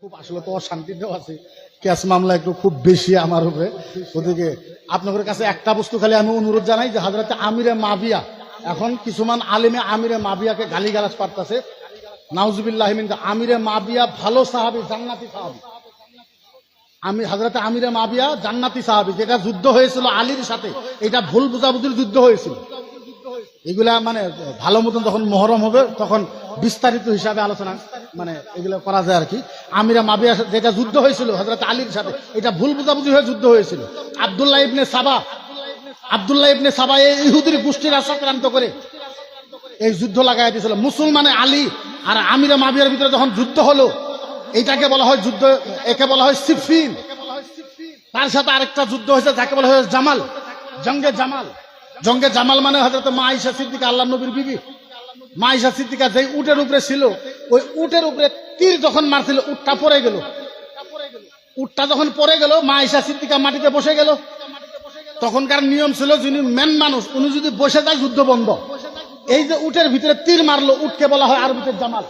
খুব আসলে তো অশান্তিতেও আছে। ক্যাশ মামলা একটু খুব বেশি আমার উপরে। ওদিকে আপনাদের কাছে একটা বস্তু খালি আমি অনুরোধ জানাই যে হাজরাতে আমিরে মাবিয়া, এখন কিছুমান আলিমে আমিরে মাবিয়াকে গালি গালাজ পারতাছে নাউজুবিল্লাহ আমিরে মাবিয়া ভালো সাহাবি, জান্নাতি সাহাবি। আমি হাজরাতে আমিরে মাবিয়া, জান্নাতি সাহাবি, যেটা যুদ্ধ হয়েছিল আলীর সাথে, এটা ভুল বুঝাবুঝির যুদ্ধ হয়েছিল। এগুলা মানে ভালো মতন যখন মহরম হবে, তখন বিস্তারিত হিসাবে আলোচনা মানে এগুলো করা যায় আর কি আমিরা মাবিয়া যেটা যুদ্ধ হয়েছিল হজরত আলীর সাথে, এটা ভুল বুঝাবুঝি হয়ে যুদ্ধ হয়েছিল। আবদুল্লাহ ইবনে সাবা, আবদুল্লাহ ইবনে সাবা এই ইহুদির গোষ্ঠীর আক্রান্ত করে এই যুদ্ধ লাগাই দিয়েছিল। মুসলমানে আলী আর আমিরা মাবিয়ার ভিতরে যখন যুদ্ধ হলো এইটাকে বলা হয় যুদ্ধ, একে বলা হয় সিফিন তার সাথে আরেকটা যুদ্ধ হয়েছে, যাকে বলা হয় জামাল, জঙ্গে জামাল। জঙ্গে জামাল মানে হয়তো মা আইসা সিদ্দিকা আল্লাহ নবীর বিবি। মা আইসা সিদ্দিকা যেই উটের উপরে ছিল, ওই উটের উপরে তীর যখন মারছিল, উটটা পড়ে গেল। উটটা যখন পড়ে গেল মা আইসা সিদ্দিকা মাটিতে বসে গেল। তখনকার নিয়ম ছিল যিনি মেন মানুষ, উনি যদি বসে যায়, যুদ্ধ বন্ধ। এই যে উটের ভিতরে তীর মারলো, উটকে বলা হয় আরবিতে জামাল।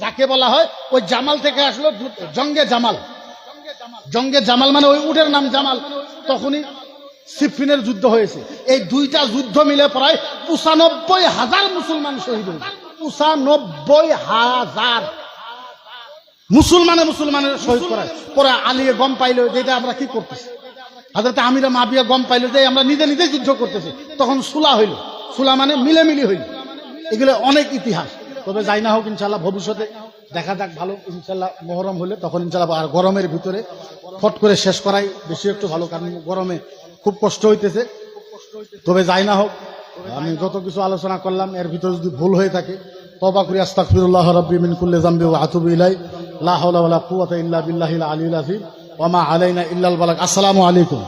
যাকে বলা হয়, ওই জামাল থেকে আসলো যু- জঙ্গে জামাল। জঙ্গে জামাল মানে ওই উটের নাম জামাল। তখনই সিফিনের যুদ্ধ হয়েছে। এই দুইটা যুদ্ধ মিলে প্রায় পঁচানব্বই হাজার মুসলমান শহীদ হয়েছে। পঁচানব্বই হাজার। মুসলমানে মুসলমানের শহীদ করায়। পরে আলিয়ে গম পাইলো যেটা আমরা কি করতেছি? হাজরত আমিরা মাবিয়া গম পাইলো যে আমরা নিজে নিজে যুদ্ধ করতেছি। তখন সুলা হইল। সুলা মানে মিলেমিলি হইল। এগুলো অনেক ইতিহাস। তবে যাই না হোক ইনশাল্লাহ ভবিষ্যতে দেখা যাক, ভালো ইনশাল্লাহ মহরম হলে তখন ইনশাল্লাহ আর গরমের ভিতরে ফট করে শেষ করাই বেশি একটু ভালো, কারণ গরমে খুব কষ্ট হইতেছে। তবে যাই না হোক, আমি যত কিছু আলোচনা করলাম, এর ভিতরে যদি ভুল হয়ে থাকে তবা করি, আস্তাগফিরুল্লাহ রাব্বি মিন কুল্লি যামবি ওয়া আতুবু ইলাই লা হাওলা ওয়ালা কুওয়াতা ইল্লা বিল্লাহিল আলিয়্যিল আযীম। ওয়া মা আলাইনা ইল্লাল বালাগ। আসসালামু আলাইকুম।